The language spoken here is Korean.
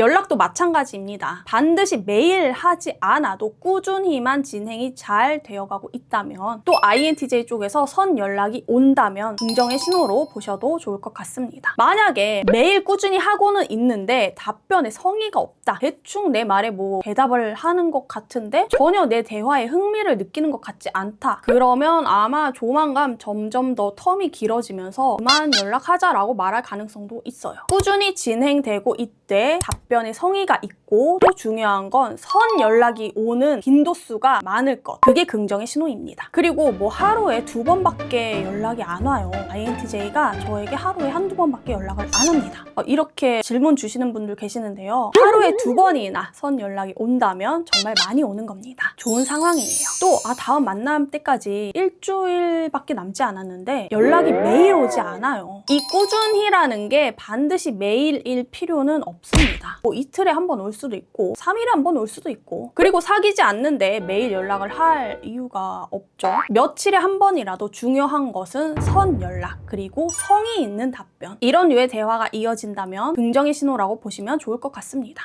연락도 마찬가지입니다. 반드시 매일 하지 않아도 꾸준히만 진행이 잘 되어가고 있다면 또 INTJ 쪽에서 선 연락이 온다면 긍정의 신호로 보셔도 좋을 것 같습니다. 만약에 매일 꾸준히 하고는 있는데 답변에 성의가 없다. 대충 내 말에 뭐 대답을 하는 것 같은데 전혀 내 대화에 흥미를 느끼는 것 같지 않다. 그러면 아마 조만간 점점 더 텀이 길어지면서 그만 연락하자라고 말할 가능성도 있어요. 꾸준히 진행되고 있되 답 변에 성의가 있고 또 중요한 건 선 연락이 오는 빈도수가 많을 것. 그게 긍정의 신호입니다. 그리고 뭐 하루에 두 번밖에 연락이 안 와요. INTJ가 저에게 하루에 한두 번밖에 연락을 안 합니다. 어, 이렇게 질문 주시는 분들 계시는데요. 하루에 두 번이나 선 연락이 온다면 정말 많이 오는 겁니다. 좋은 상황이에요. 또, 아, 다음 만남 때까지 일주일밖에 남지 않았는데 연락이 매일 오지 않아요. 이 꾸준히라는 게 반드시 매일일 필요는 없습니다. 뭐 이틀에 한 번 올 수도 있고, 3일에 한 번 올 수도 있고, 그리고 사귀지 않는데 매일 연락을 할 이유가 없죠. 며칠에 한 번이라도 중요한 것은 선 연락, 그리고 성의 있는 답변. 이런 류의 대화가 이어진다면 긍정의 신호라고 보시면 좋을 것 같습니다.